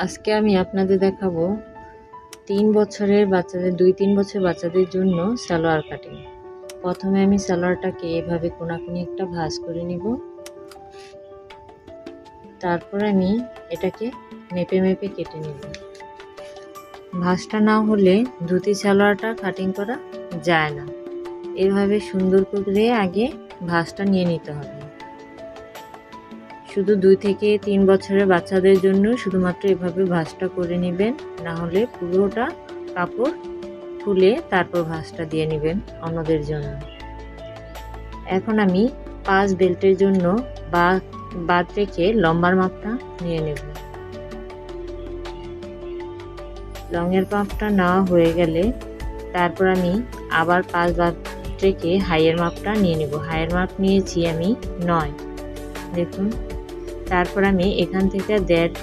আজকে আমি আপনাদের দেখাবো তিন বছরের বাচ্চাদের, দুই তিন বছর বাচ্চাদের জন্য সালোয়ার কাটিং প্রথমে আমি সালোয়ারটাকে এভাবে কোনাকুনি একটা ভাঁজ করে নিব। তারপর আমি এটাকে মেপে মেপে কেটে নেব। ভাঁজটা না হলে ধুতি সালোয়ারটা কাটিং করা যায় না। এভাবে সুন্দর করে আগে ভাঁজটা নিয়ে নিতে হবে। শুধু দুই থেকে তিন বছরের বাচ্চাদের জন্য শুধুমাত্র এভাবে ভাঁজটা করে নেবেন। না হলে পুরোটা কাপড় খুলে তারপর ভাঁজটা দিয়ে নেবেন অন্যদের জন্য। এখন আমি পাঁচ বেল্টের জন্য বা বাদ রেখে লম্বার মাপটা নিয়ে নেব। লংয়ের মাপটা নেওয়া হয়ে গেলে তারপর আমি আবার পাঁচ বাদ রেখে হাইয়ের মাপটা নিয়ে নেব। হাইয়ের মাপ নিয়েছি আমি নয়। দেখুন। তারপর আমি এখান থেকে দেড়